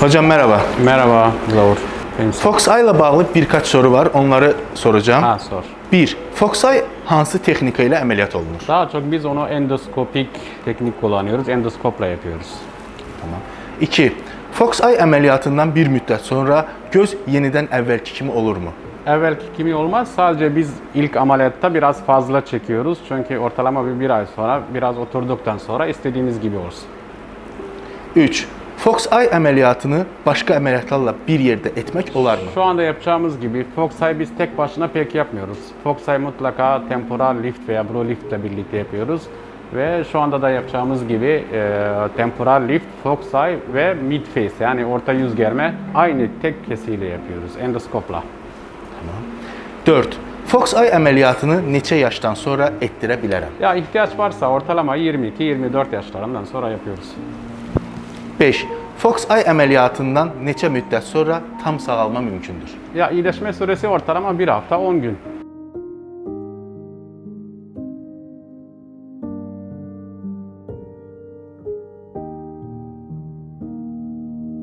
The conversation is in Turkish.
Hocam merhaba. Merhaba Zavur. Benim Fox Eye ile bağlı birkaç soru var. Onları soracağım. Ha sor. 1. Fox Eye hansı teknika ile ameliyat olunur? Daha çok biz onu endoskopik teknik kullanıyoruz. Endoskopla yapıyoruz. 2. Fox Eye ameliyatından bir müddet sonra göz yeniden evvelki kimi olur mu? Evvelki kimi olmaz. Sadece biz ilk ameliyatta biraz fazla çekiyoruz. Çünkü ortalama bir, bir ay sonra biraz oturduktan sonra istediğiniz gibi olsun. 3. Fox Eye ameliyatını başka ameliyatlarla bir yerde etmek olar mı? Şu anda yapacağımız gibi Foxeye biz tek başına pek yapmıyoruz. Foxeye mutlaka temporal lift veya bro lift ile birlikte yapıyoruz. Ve şu anda da yapacağımız gibi e, temporal lift, Foxeye ve mid face yani orta yüz germe aynı tek kesiyle yapıyoruz endoskopla. 4. Fox Eye ameliyatını neçə yaştan sonra etdirə Ya ihtiyaç varsa ortalama 22-24 yaşlarından sonra yapıyoruz. 5. Fox Eye ameliyatından neçə müddət sonra tam sağalma mümkündür? Ya iyileşme süresi ortalama bir hafta 10 gün.